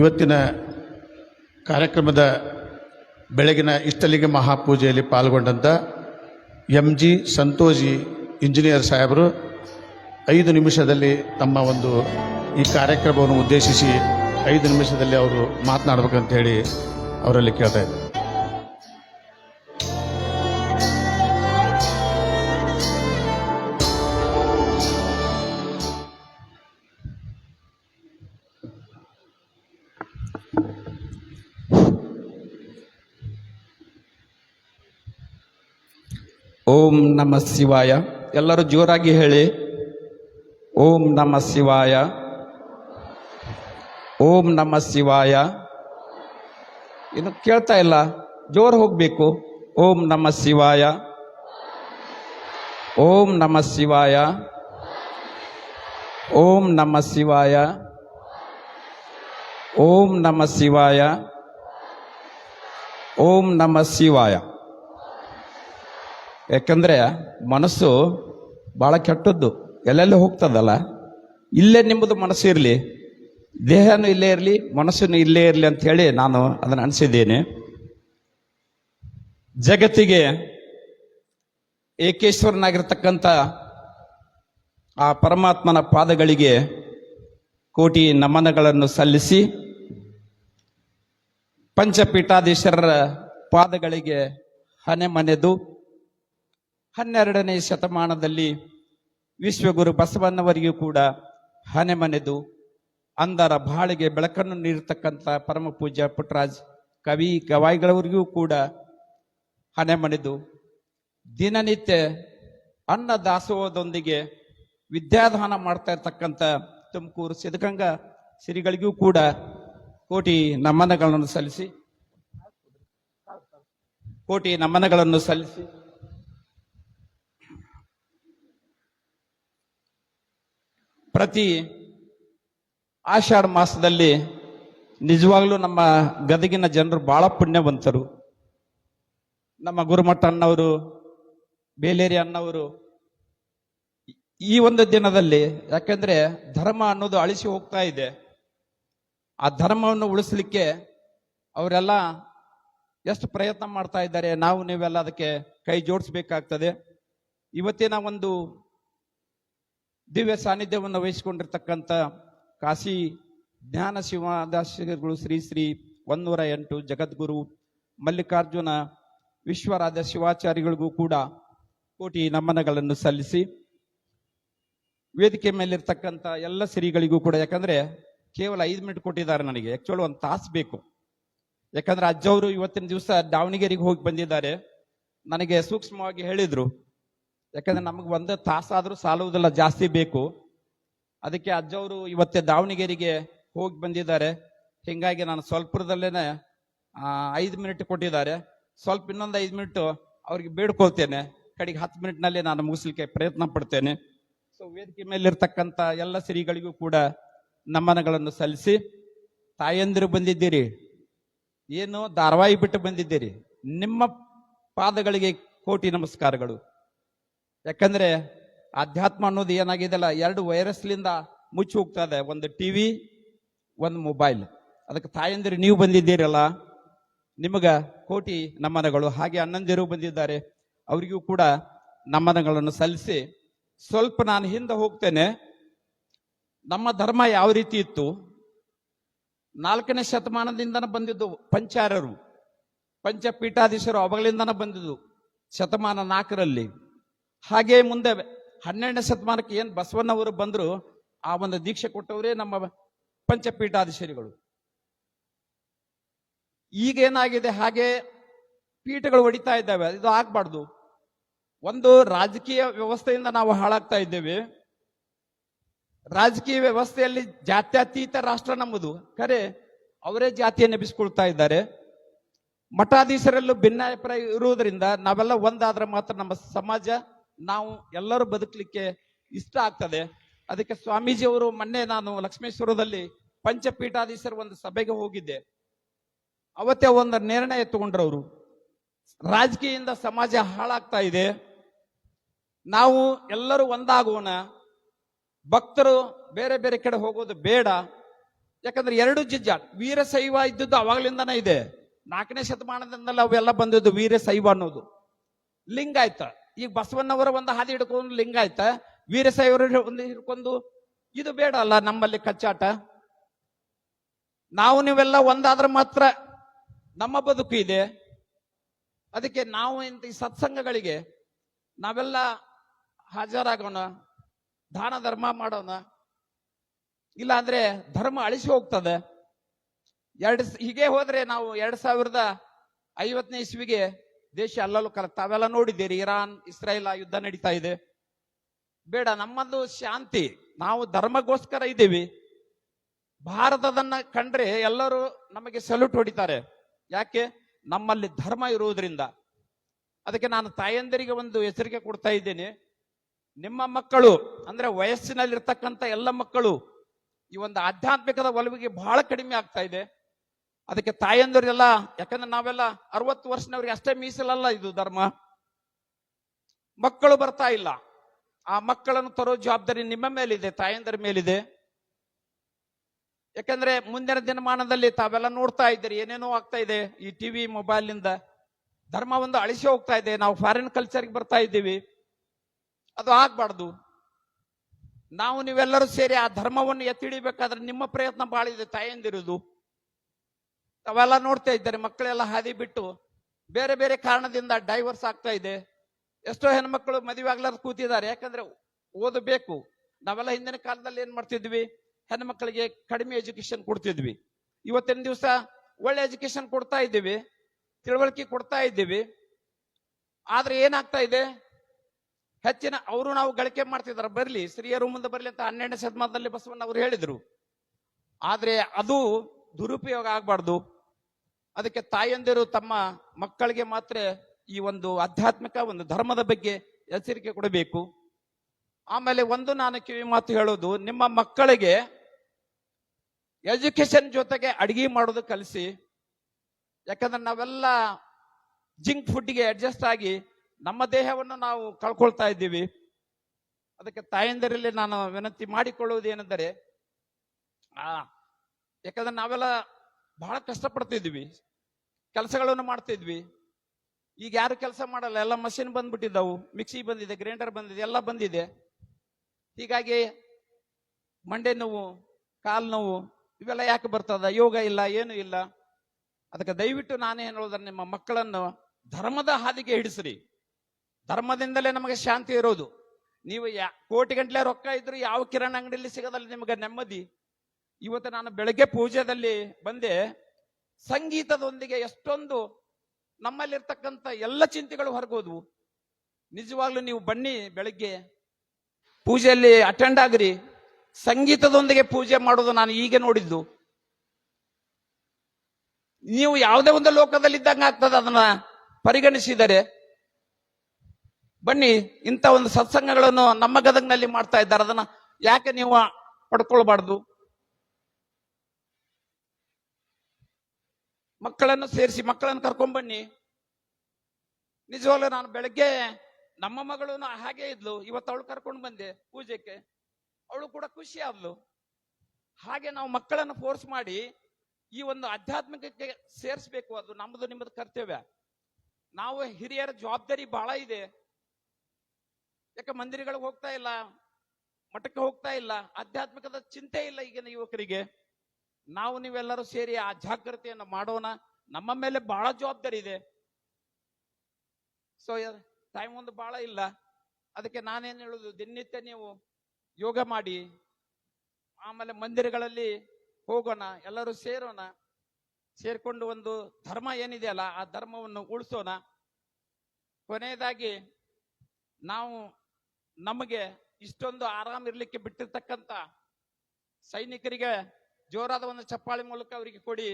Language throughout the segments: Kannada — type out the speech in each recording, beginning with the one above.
ಇವತ್ತಿನ ಕಾರ್ಯಕ್ರಮದ ಬೆಳಗಿನ ಇಷ್ಟಲಿಂಗ ಮಹಾಪೂಜೆಯಲ್ಲಿ ಪಾಲ್ಗೊಂಡಂಥ ಎಂ ಜಿ ಸಂತೋಷಿ ಇಂಜಿನಿಯರ್ ಸಾಹೇಬರು ಐದು ನಿಮಿಷದಲ್ಲಿ ತಮ್ಮ ಒಂದು ಈ ಕಾರ್ಯಕ್ರಮವನ್ನು ಉದ್ದೇಶಿಸಿ ಐದು ನಿಮಿಷದಲ್ಲಿ ಅವರು ಮಾತನಾಡಬೇಕಂತ ಹೇಳಿ ಅವರಲ್ಲಿ ಕೇಳ್ತಾ ಇದ್ದಾರೆ ಓಂ ನಮ ಶಿವಾಯ ಎಲ್ಲರೂ ಜೋರಾಗಿ ಹೇಳಿ ಓಂ ನಮ ಶಿವಾಯ ಓಂ ನಮ ಶಿವಾಯ ಇನ್ನು ಕೇಳ್ತಾ ಇಲ್ಲ ಜೋರು ಹೋಗ್ಬೇಕು ಓಂ ನಮ ಶಿವಾಯ ಓಂ ನಮ ಶಿವಾಯ ಓಂ ನಮ ಶಿವಾಯ ಓಂ ನಮ ಶಿವಾಯ ಓಂ ನಮ ಶಿವಾಯ ಯಾಕಂದ್ರೆ ಮನಸ್ಸು ಭಾಳ ಕೆಟ್ಟದ್ದು. ಎಲ್ಲೆಲ್ಲಿ ಹೋಗ್ತದಲ್ಲ? ಇಲ್ಲೇ ನಿಮ್ಮದು ಮನಸ್ಸು ಇರಲಿ. ದೇಹನೂ ಇಲ್ಲೇ ಇರಲಿ, ಮನಸ್ಸನ್ನು ಇಲ್ಲೇ ಇರಲಿ ಅಂತ ಹೇಳಿ ನಾನು ಅದನ್ನು ಅನಿಸಿದ್ದೇನೆ. ಜಗತ್ತಿಗೆ ಏಕೇಶ್ವರನಾಗಿರ್ತಕ್ಕಂಥ ಆ ಪರಮಾತ್ಮನ ಪಾದಗಳಿಗೆ ಕೋಟಿ ನಮನಗಳನ್ನು ಸಲ್ಲಿಸಿ ಪಂಚಪೀಠಾಧೀಶರ ಪಾದಗಳಿಗೆ ಹನೆ ಮನೆದು ಹನ್ನೆರಡನೇ ಶತಮಾನದಲ್ಲಿ ವಿಶ್ವಗುರು ಬಸವಣ್ಣವರಿಗೂ ಕೂಡ ಹನೆ ಮನೆದು ಅಂದರ ಬಾಳಿಗೆ ಬೆಳಕನ್ನು ನೀಡತಕ್ಕಂಥ ಪರಮ ಪೂಜ್ಯ ಪುಟ್ರಾಜ್ ಕವಿ ಗವಾಯಿಗಳವರಿಗೂ ಕೂಡ ಹನೆ ಮನೆದು ದಿನನಿತ್ಯ ಅನ್ನ ದಾಸೋಹದೊಂದಿಗೆ ವಿದ್ಯಾದಾನ ಮಾಡ್ತಾ ಇರ್ತಕ್ಕಂಥ ತುಮಕೂರು ಸಿದ್ಧಗಂಗ ಶ್ರೀಗಳಿಗೂ ಕೂಡ ಕೋಟಿ ನಮನಗಳನ್ನು ಸಲ್ಲಿಸಿ, ಕೋಟಿ ನಮನಗಳನ್ನು ಸಲ್ಲಿಸಿ. ಪ್ರತಿ ಆಷಾಢ ಮಾಸದಲ್ಲಿ ನಿಜವಾಗ್ಲೂ ನಮ್ಮ ಗದಗಿನ ಜನರು ಬಹಳ ಪುಣ್ಯವಂತರು. ನಮ್ಮ ಗುರುಮಠ ಅಣ್ಣವರು ಬೇಲೇರಿ ಅಣ್ಣವರು ಈ ಒಂದು ದಿನದಲ್ಲಿ ಯಾಕೆಂದ್ರೆ ಧರ್ಮ ಅನ್ನೋದು ಅಳಿಸಿ ಹೋಗ್ತಾ ಇದೆ. ಆ ಧರ್ಮವನ್ನು ಉಳಿಸ್ಲಿಕ್ಕೆ ಅವರೆಲ್ಲ ಎಷ್ಟು ಪ್ರಯತ್ನ ಮಾಡ್ತಾ ಇದ್ದಾರೆ, ನಾವು ನೀವೆಲ್ಲ ಅದಕ್ಕೆ ಕೈ ಜೋಡಿಸ್ಬೇಕಾಗ್ತದೆ. ಇವತ್ತಿನ ಒಂದು ದಿವ್ಯ ಸಾನ್ನಿಧ್ಯವನ್ನು ವಹಿಸಿಕೊಂಡಿರ್ತಕ್ಕಂಥ ಕಾಶಿ ಜ್ಞಾನ ಶಿವದಾಸಗಳು ಶ್ರೀ ಶ್ರೀ ಒಂದೂರ ಎಂಟು ಜಗದ್ಗುರು ಮಲ್ಲಿಕಾರ್ಜುನ ವಿಶ್ವರಾಜ ಶಿವಾಚಾರ್ಯಗಳಿಗೂ ಕೂಡ ಕೋಟಿ ನಮನಗಳನ್ನು ಸಲ್ಲಿಸಿ ವೇದಿಕೆ ಮೇಲಿರ್ತಕ್ಕಂಥ ಎಲ್ಲ ಶ್ರೀಗಳಿಗೂ ಕೂಡ, ಯಾಕಂದ್ರೆ ಕೇವಲ ಐದು ಮಿನಿಟ್ ಕೊಟ್ಟಿದ್ದಾರೆ ನನಗೆ. ಆಕ್ಚುಲಿ ಒಂದು ತಾಸು ಬೇಕು. ಯಾಕಂದ್ರೆ ಅಜ್ಜವರು ಇವತ್ತಿನ ದಿವಸ ದಾವಣಗೆರೆಗೆ ಹೋಗಿ ಬಂದಿದ್ದಾರೆ. ನನಗೆ ಸೂಕ್ಷ್ಮವಾಗಿ ಹೇಳಿದ್ರು. ಯಾಕಂದ್ರೆ ನಮಗೆ ಒಂದು ತಾಸಾದರೂ ಸಾಲುವುದಿಲ್ಲ ಜಾಸ್ತಿ ಬೇಕು. ಅದಕ್ಕೆ ಅಜ್ಜವರು ಇವತ್ತೇ ದಾವಣಗೆರೆಗೆ ಹೋಗಿ ಬಂದಿದ್ದಾರೆ. ಹಿಂಗಾಗಿ ನಾನು ಸ್ವಲ್ಪದಲ್ಲೇನೆ ಐದು ಮಿನಿಟ್ ಕೊಟ್ಟಿದ್ದಾರೆ. ಸ್ವಲ್ಪ ಇನ್ನೊಂದು ಐದು ಮಿನಿಟ್ ಅವ್ರಿಗೆ ಬೇಡ್ಕೊಳ್ತೇನೆ. ಕಡೆಗೆ ಹತ್ತು ಮಿನಿಟ್ನಲ್ಲಿ ನಾನು ಮುಗಿಸ್ಲಿಕ್ಕೆ ಪ್ರಯತ್ನ ಪಡ್ತೇನೆ. ಸೊ ವೇದಿಕೆ ಮೇಲಿರ್ತಕ್ಕಂಥ ಎಲ್ಲ ಶ್ರೀಗಳಿಗೂ ಕೂಡ ನಮನಗಳನ್ನು ಸಲ್ಲಿಸಿ, ತಾಯಂದಿರು ಬಂದಿದ್ದೀರಿ, ಏನು ಧಾರಾವಾಹಿ ಬಿಟ್ಟು ಬಂದಿದ್ದೀರಿ, ನಿಮ್ಮ ಪಾದಗಳಿಗೆ ಕೋಟಿ ನಮಸ್ಕಾರಗಳು. ಯಾಕಂದ್ರೆ ಅಧ್ಯಾತ್ಮ ಅನ್ನೋದು ಏನಾಗಿದೆಲ್ಲ ಎರಡು ವೈರಸ್ಲಿಂದ ಮುಚ್ಚಿ ಹೋಗ್ತಾ ಇದೆ. ಒಂದು ಟಿವಿ ಒಂದು ಮೊಬೈಲ್ ಅದಕ್ಕೆ ತಾಯಂದಿರು, ನೀವು ಬಂದಿದ್ದೀರಲ್ಲ? ನಿಮಗೆ ಕೋಟಿ ನಮನಗಳು. ಹಾಗೆ ಅಣ್ಣಂದಿರು ಬಂದಿದ್ದಾರೆ. ಅವರಿಗೂ ಕೂಡ ನಮನಗಳನ್ನು ಸಲ್ಲಿಸಿ. ಸ್ವಲ್ಪ ನಾನು ಹಿಂದೆ ಹೋಗ್ತೇನೆ. ನಮ್ಮ ಧರ್ಮ ಯಾವ ರೀತಿ ಇತ್ತು? ನಾಲ್ಕನೇ ಶತಮಾನದಿಂದ ಬಂದಿದ್ದು ಪಂಚಾರರು. ಪಂಚಪೀಠಾಧೀಶರು ಅವಾಗಲಿಂದನ ಬಂದಿದ್ದು ಶತಮಾನ ನಾಲ್ಕರಲ್ಲಿ. ಹಾಗೆ ಮುಂದೆ ಹನ್ನೆರಡನೇ ಶತಮಾನಕ್ಕೆ ಏನು ಬಸವಣ್ಣವರು ಬಂದರು, ಆ ಒಂದು ದೀಕ್ಷೆ ಕೊಟ್ಟವರೇ ನಮ್ಮ ಪಂಚಪೀಠಾಧೀಶರಿಗಳು. ಈಗ ಏನಾಗಿದೆ, ಹಾಗೆ ಪೀಠಗಳು ಹೊಡಿತಾ ಇದ್ದಾವೆ, ಇದು ಆಗ್ಬಾರ್ದು. ಒಂದು ರಾಜಕೀಯ ವ್ಯವಸ್ಥೆಯಿಂದ ನಾವು ಹಾಳಾಗ್ತಾ ಇದ್ದೇವೆ. ರಾಜಕೀಯ ವ್ಯವಸ್ಥೆಯಲ್ಲಿ ಜಾತ್ಯತೀತ ರಾಷ್ಟ್ರ ನಮ್ಮದು. ಖರೆ, ಅವರೇ ಜಾತಿಯನ್ನು ಎಬ್ಬಿಸ್ಕೊಳ್ತಾ ಇದ್ದಾರೆ. ಮಠಾಧೀಶರಲ್ಲೂ ಭಿನ್ನಾಭಿಪ್ರಾಯ ಇರುವುದರಿಂದ ನಾವೆಲ್ಲ ಒಂದಾದ್ರೆ ಮಾತ್ರ ನಮ್ಮ ಸಮಾಜ ನಾವು ಎಲ್ಲರೂ ಬದುಕಲಿಕ್ಕೆ ಇಷ್ಟ ಆಗ್ತದೆ. ಅದಕ್ಕೆ ಸ್ವಾಮೀಜಿ ಅವರು ಮೊನ್ನೆ ನಾನು ಲಕ್ಷ್ಮೇಶ್ವರದಲ್ಲಿ ಪಂಚಪೀಠಾಧೀಶರು ಒಂದು ಸಭೆಗೆ ಹೋಗಿದ್ದೆ. ಅವತ್ತೇ ಒಂದು ನಿರ್ಣಯ ತಗೊಂಡ್ರು ಅವರು ರಾಜಕೀಯದಿಂದ ಸಮಾಜ ಹಾಳಾಗ್ತಾ ಇದೆ. ನಾವು ಎಲ್ಲರೂ ಒಂದಾಗೋಣ. ಭಕ್ತರು ಬೇರೆ ಬೇರೆ ಕಡೆ ಹೋಗೋದು ಬೇಡ. ಯಾಕಂದ್ರೆ ಎರಡು ಜಿಜ್ಜ ವೀರಶೈವ ಇದ್ದದ್ದು ಅವಾಗ್ಲಿಂದನೇ ಇದೆ. ನಾಲ್ಕನೇ ಶತಮಾನದಿಂದಲೇ ಅವೆಲ್ಲ ಬಂದದ್ದು ವೀರಶೈವ ಅನ್ನೋದು. ಲಿಂಗಾಯ್ತ. ಈಗ ಬಸವಣ್ಣವರ ಒಂದು ಹಾದಿ ಹಿಡ್ಕೊಂಡು ಲಿಂಗಾಯ್ತ ವೀರಶೈವರ ಒಂದು ಹಿಡ್ಕೊಂಡು? ಇದು ಬೇಡ ಅಲ್ಲ ನಮ್ಮಲ್ಲಿ ಕಚ್ಚಾಟ. ನಾವು ನೀವೆಲ್ಲ ಒಂದಾದ್ರೆ ಮಾತ್ರ ನಮ್ಮ ಬದುಕು ಇದೆ. ಅದಕ್ಕೆ ನಾವು ಇಂಥ ಈ ಸತ್ಸಂಗಗಳಿಗೆ ನಾವೆಲ್ಲ ಹಾಜರಾಗೋಣ, ದಾನ ಧರ್ಮ ಮಾಡೋಣ. ಇಲ್ಲ ಅಂದ್ರೆ ಧರ್ಮ ಅಳಿಸಿ ಹೋಗ್ತದೆ. ಎರಡು ಹೀಗೆ ಹೋದ್ರೆ ನಾವು ಎರಡ್ ಸಾವಿರದ ಐವತ್ತನೇ ಇಸ್ವಿಗೆ ದೇಶ ಅಲ್ಲಲ್ಲೂ ಕಲ ತಾವೆಲ್ಲ ನೋಡಿದ್ದೀರಿ, ಇರಾನ್, ಇಸ್ರೇಲ್ ಆ ಯುದ್ಧ ನಡೀತಾ ಇದೆ. ಬೇಡ, ನಮ್ಮದು ಶಾಂತಿ. ನಾವು ಧರ್ಮಗೋಸ್ಕರ ಇದ್ದೀವಿ. ಭಾರತದನ್ನ ಕಂಡ್ರೆ ಎಲ್ಲರೂ ನಮಗೆ ಸಲ್ಯೂಟ್ ಹೊಡಿತಾರೆ. ಯಾಕೆ? ನಮ್ಮಲ್ಲಿ ಧರ್ಮ ಇರುವುದರಿಂದ. ಅದಕ್ಕೆ ನಾನು ತಾಯಂದಿರಿಗೆ ಒಂದು ಎಚ್ಚರಿಕೆ ಕೊಡ್ತಾ ಇದ್ದೇನೆ. ನಿಮ್ಮ ಮಕ್ಕಳು, ಅಂದ್ರೆ ವಯಸ್ಸಿನಲ್ಲಿರ್ತಕ್ಕಂಥ ಎಲ್ಲ ಮಕ್ಕಳು, ಈ ಒಂದು ಆಧ್ಯಾತ್ಮಿಕದ ಒಲವಿಗೆ ಬಹಳ ಕಡಿಮೆ ಆಗ್ತಾ ಇದೆ. ಅದಕ್ಕೆ ತಾಯಂದಿರೆಲ್ಲ, ಯಾಕಂದ್ರೆ ನಾವೆಲ್ಲ ಅರವತ್ತು ವರ್ಷನವ್ರಿಗೆ ಅಷ್ಟೇ ಮೀಸಲಲ್ಲ ಇದು ಧರ್ಮ. ಮಕ್ಕಳು ಬರ್ತಾ ಇಲ್ಲ. ಆ ಮಕ್ಕಳನ್ನು ತರೋ ಜವಾಬ್ದಾರಿ ನಿಮ್ಮ ಮೇಲಿದೆ, ತಾಯಂದಿರ ಮೇಲಿದೆ. ಯಾಕಂದ್ರೆ ಮುಂದಿನ ದಿನಮಾನದಲ್ಲಿ ತಾವೆಲ್ಲ ನೋಡ್ತಾ ಇದ್ದೀರಿ, ಏನೇನೋ ಆಗ್ತಾ ಇದೆ ಈ ಟಿವಿ, ಮೊಬೈಲ್ನಿಂದ. ಧರ್ಮ ಒಂದು ಅಳಿಸಿ ಹೋಗ್ತಾ ಇದೆ, ನಾವು ಫಾರಿನ್ ಕಲ್ಚರ್ಗೆ ಬರ್ತಾ ಇದ್ದೀವಿ. ಅದು ಆಗ್ಬಾರ್ದು. ನಾವು ನೀವೆಲ್ಲರೂ ಸೇರಿ ಆ ಧರ್ಮವನ್ನು ಎತ್ತಿಡಿಬೇಕಾದ್ರೆ ನಿಮ್ಮ ಪ್ರಯತ್ನ ಬಹಳ ಇದೆ ತಾಯಂದಿರುದು. ತಾವೆಲ್ಲ ನೋಡ್ತಾ ಇದ್ದಾರೆ, ಮಕ್ಕಳೆಲ್ಲ ಹಾದಿ ಬಿಟ್ಟು. ಬೇರೆ ಬೇರೆ ಕಾರಣದಿಂದ ಡೈವರ್ಸ್ ಆಗ್ತಾ ಇದೆ. ಎಷ್ಟೋ ಹೆಣ್ಮಕ್ಳು ಮದುವೆ ಆಗ್ಲಾರ್ದ ಕೂತಿದ್ದಾರೆ, ಯಾಕಂದ್ರೆ ಓದಬೇಕು. ನಾವೆಲ್ಲ ಹಿಂದಿನ ಕಾಲದಲ್ಲಿ ಏನ್ ಮಾಡ್ತಿದ್ವಿ? ಹೆಣ್ಮಕ್ಳಿಗೆ ಕಡಿಮೆ ಎಜುಕೇಶನ್ ಕೊಡ್ತಿದ್ವಿ. ಇವತ್ತಿನ ದಿವಸ ಒಳ್ಳೆ ಎಜುಕೇಶನ್ ಕೊಡ್ತಾ ಇದ್ದೀವಿ, ತಿಳುವಳಿಕೆ ಕೊಡ್ತಾ ಇದ್ದೀವಿ. ಆದ್ರೆ ಏನಾಗ್ತಾ ಇದೆ? ಹೆಚ್ಚಿನ ಅವರು ನಾವು ಗಳಿಕೆ ಮಾಡ್ತಿದ್ದಾರೆ ಬರ್ಲಿ, ಸ್ತ್ರೀಯರು ಮುಂದೆ ಬರ್ಲಿ ಅಂತ ಹನ್ನೆರಡನೇ ಶತಮಾನದಲ್ಲಿ ಬಸವಣ್ಣ ಅವರು ಹೇಳಿದ್ರು. ಆದ್ರೆ ಅದು ದುರುಪಯೋಗ ಆಗಬಾರ್ದು. ಅದಕ್ಕೆ ತಾಯಂದಿರು ತಮ್ಮ ಮಕ್ಕಳಿಗೆ ಮಾತ್ರ ಈ ಒಂದು ಆಧ್ಯಾತ್ಮಿಕ ಒಂದು ಧರ್ಮದ ಬಗ್ಗೆ ಎಚ್ಚರಿಕೆ ಕೊಡಬೇಕು. ಆಮೇಲೆ ಒಂದು ನಾನು ಕಿವಿ ಮಾತು ಹೇಳೋದು, ನಿಮ್ಮ ಮಕ್ಕಳಿಗೆ ಎಜುಕೇಶನ್ ಜೊತೆಗೆ ಅಡಿಗೆ ಮಾಡೋದು ಕಲಿಸಿ, ಯಾಕಂದ್ರೆ ನಾವೆಲ್ಲ ಜಿಂಕ್ ಫುಡ್ಗೆ ಅಡ್ಜಸ್ಟ್ ಆಗಿ ನಮ್ಮ ದೇಹವನ್ನು ನಾವು ಕಳ್ಕೊಳ್ತಾ ಇದ್ದೀವಿ. ಅದಕ್ಕೆ ತಾಯಂದಿರಲ್ಲಿ ನಾನು ವಿನಂತಿ ಮಾಡಿಕೊಳ್ಳುವುದು ಏನೆಂದರೆ, ಆ, ಯಾಕಂದ್ರೆ ನಾವೆಲ್ಲ ಬಹಳ ಕಷ್ಟಪಡ್ತಿದ್ವಿ ಕೆಲಸಗಳನ್ನು ಮಾಡ್ತಿದ್ವಿ. ಈಗ ಯಾರು ಕೆಲಸ ಮಾಡಲ್ಲ, ಎಲ್ಲ ಮಷಿನ್ ಬಂದ್ಬಿಟ್ಟಿದ್ದವು. ಮಿಕ್ಸಿ ಬಂದಿದೆ ಗ್ರೈಂಡರ್ ಬಂದಿದೆ, ಎಲ್ಲ ಬಂದಿದೆ. ಹೀಗಾಗಿ ಮಂಡೆ ನೋವು, ಕಾಲು ನೋವು, ಇವೆಲ್ಲ ಯಾಕೆ ಬರ್ತದ? ಯೋಗ ಇಲ್ಲ, ಏನು ಇಲ್ಲ. ಅದಕ್ಕೆ ದಯವಿಟ್ಟು ನಾನೇ ಹೇಳೋದ್ರೆ ನಿಮ್ಮ ಮಕ್ಕಳನ್ನು ಧರ್ಮದ ಹಾದಿಗೆ ಹಿಡಿಸ್ರಿ. ಧರ್ಮದಿಂದಲೇ ನಮಗೆ ಶಾಂತಿ ಇರೋದು. ನೀವು ಯಾ, ಕೋಟಿ ಗಂಟ್ಲೆ ರೊಕ್ಕ ಇದ್ರು ಯಾವ ಕಿರಾಣಿ ಅಂಗಡಿಯಲ್ಲಿ ಸಿಗೋದಲ್ಲ ನಿಮಗೆ ನೆಮ್ಮದಿ. ಇವತ್ತು ನಾನು ಬೆಳಗ್ಗೆ ಪೂಜೆದಲ್ಲಿ ಬಂದೆ. ಸಂಗೀತದೊಂದಿಗೆ ಎಷ್ಟೊಂದು ನಮ್ಮಲ್ಲಿರ್ತಕ್ಕಂಥ ಎಲ್ಲ ಚಿಂತೆಗಳು ಹೊರಗೋದ್ವು. ನಿಜವಾಗ್ಲೂ ನೀವು ಬನ್ನಿ ಬೆಳಗ್ಗೆ. ಪೂಜೆಯಲ್ಲಿ ಅಟೆಂಡ್ ಆಗ್ರಿ. ಸಂಗೀತದೊಂದಿಗೆ ಪೂಜೆ ಮಾಡೋದು ನಾನು ಈಗ ನೋಡಿದ್ದು. ನೀವು ಯಾವುದೇ ಒಂದು ಲೋಕದಲ್ಲಿದ್ದಂಗೆ ಆಗ್ತದೆ ಅದನ್ನ ಪರಿಗಣಿಸಿದರೆ. ಬನ್ನಿ, ಇಂಥ ಒಂದು ಸತ್ಸಂಗಗಳನ್ನು ನಮ್ಮ ಗದಗ್ನಲ್ಲಿ ಮಾಡ್ತಾ ಇದ್ದಾರೆ. ಅದನ್ನ ಯಾಕೆ ನೀವು ಪಡ್ಕೊಳ್ಬಾರ್ದು? ಮಕ್ಕಳನ್ನು ಸೇರಿಸಿ ಮಕ್ಕಳನ್ನು ಕರ್ಕೊಂಡ್ ಬನ್ನಿ ನಿಜವಾಗ್ಲೂ ನಾನು ಬೆಳಗ್ಗೆ ನಮ್ಮ ಮಗಳು ಹಾಗೆ ಇದ್ಲು. ಇವತ್ತು ಅವಳು ಕರ್ಕೊಂಡು ಬಂದೆ ಪೂಜೆಗೆ. ಅವಳು ಕೂಡ ಖುಷಿ ಆದ್ಲು ಹಾಗೆ ನಾವು ಮಕ್ಕಳನ್ನು ಫೋರ್ಸ್ ಮಾಡಿ ಈ ಒಂದು ಆಧ್ಯಾತ್ಮಿಕಕ್ಕೆ ಸೇರಿಸ್ಬೇಕು. ಅದು ನಮ್ಮದು ನಿಮ್ಮದು ಕರ್ತವ್ಯ. ನಾವು ಹಿರಿಯರ ಜವಾಬ್ದಾರಿ ಬಹಳ ಇದೆ. ಯಾಕೆ ಮಂದಿರಗಳಿಗೆ ಹೋಗ್ತಾ ಇಲ್ಲ? ಮಠಕ್ಕೆ ಹೋಗ್ತಾ ಇಲ್ಲ. ಆಧ್ಯಾತ್ಮಿಕದ ಚಿಂತೆ ಇಲ್ಲ ಈಗಿನ ಯುವಕರಿಗೆ. ನಾವು ನೀವೆಲ್ಲರೂ ಸೇರಿ ಆ ಜಾಗೃತಿಯನ್ನು ಮಾಡೋಣ. ನಮ್ಮ ಮೇಲೆ ಬಹಳ ಜವಾಬ್ದಾರಿ ಇದೆ. ಸೊ ಟೈಮ್ ಒಂದು ಬಹಳ ಇಲ್ಲ. ಅದಕ್ಕೆ ನಾನೇನು ಹೇಳುದು? ದಿನನಿತ್ಯ ನೀವು ಯೋಗ ಮಾಡಿ, ಆಮೇಲೆ ಮಂದಿರಗಳಲ್ಲಿ ಹೋಗೋಣ, ಎಲ್ಲರೂ ಸೇರೋಣ. ಸೇರ್ಕೊಂಡು ಒಂದು ಧರ್ಮ ಏನಿದೆಯಲ್ಲ, ಆ ಧರ್ಮವನ್ನು ಉಳಿಸೋಣ. ಕೊನೆಯದಾಗಿ, ನಾವು ನಮಗೆ ಇಷ್ಟೊಂದು ಆರಾಮ್ ಇರಲಿಕ್ಕೆ ಬಿಟ್ಟಿರ್ತಕ್ಕಂಥ ಸೈನಿಕರಿಗೆ ಜೋರಾದ ಒಂದು ಚಪ್ಪಾಳಿ ಮೂಲಕ ಅವರಿಗೆ ಕೊಡಿ.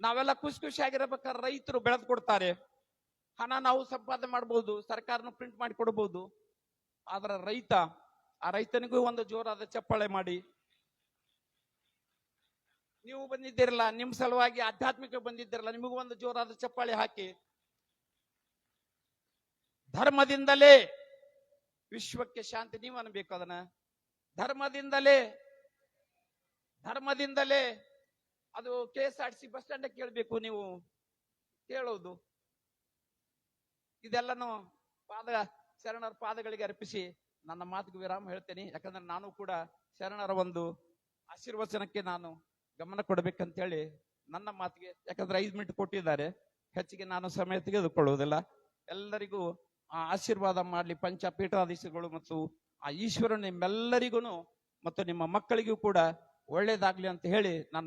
ನಾವೆಲ್ಲ ಖುಷಿ ಖುಷಿಯಾಗಿರ್ಬೇಕಾದ್ರೆ ರೈತರು ಬೆಳೆದು ಕೊಡ್ತಾರೆ. ಹಣ ನಾವು ಸಂಪಾದನೆ ಮಾಡಬಹುದು ಸರ್ಕಾರನ ಪ್ರಿಂಟ್ ಮಾಡಿ ಕೊಡಬಹುದು ಆದ್ರೆ ರೈತ, ಆ ರೈತನಿಗೂ ಒಂದು ಜೋರಾದ ಚಪ್ಪಾಳೆ ಮಾಡಿ. ನೀವು ಬಂದಿದ್ದೀರಲ್ಲ, ನಿಮ್ಮ ಸಲುವಾಗಿ ಆಧ್ಯಾತ್ಮಿಕ ಬಂದಿದ್ದೀರಲ್ಲ, ನಿಮಗೂ ಒಂದು ಜೋರಾದ ಚಪ್ಪಾಳೆ ಹಾಕಿ. ಧರ್ಮದಿಂದಲೇ ವಿಶ್ವಕ್ಕೆ ಶಾಂತಿ, ನೀವು ಅನ್ಬೇಕು ಅದನ್ನ. ಧರ್ಮದಿಂದಲೇ ಧರ್ಮದಿಂದಲೇ ಅದು K S R C bus stand ಕೇಳಬೇಕು ನೀವು, ಕೇಳೋದು. ಇದೆಲ್ಲನೂ ಪಾದ, ಶರಣರ ಪಾದಗಳಿಗೆ ಅರ್ಪಿಸಿ ನನ್ನ ಮಾತಿಗೆ ವಿರಾಮ ಹೇಳ್ತೇನೆ. ಯಾಕಂದ್ರೆ ನಾನು ಕೂಡ ಶರಣರ ಒಂದು ಆಶೀರ್ವಚನಕ್ಕೆ ನಾನು ಗಮನ ಕೊಡ್ಬೇಕಂತ ಹೇಳಿ ನನ್ನ ಮಾತಿಗೆ, ಯಾಕಂದ್ರೆ ಐದು ಮಿನಿಟ್ ಕೊಟ್ಟಿದ್ದಾರೆ. ಹೆಚ್ಚಿಗೆ ನಾನು ಸಮಯ ತೆಗೆದುಕೊಳ್ಳುವುದಿಲ್ಲ. ಎಲ್ಲರಿಗೂ ಆ ಆಶೀರ್ವಾದ ಮಾಡಲಿ. ಪಂಚಪೀಠಾಧೀಶಗಳು ಮತ್ತು ಆ ಈಶ್ವರ ನಿಮ್ಮೆಲ್ಲರಿಗೂ ಮತ್ತು ನಿಮ್ಮ ಮಕ್ಕಳಿಗೂ ಕೂಡ ಒಳ್ಳೇದಾಗ್ಲಿ ಅಂತ ಹೇಳಿ ನನ್ನ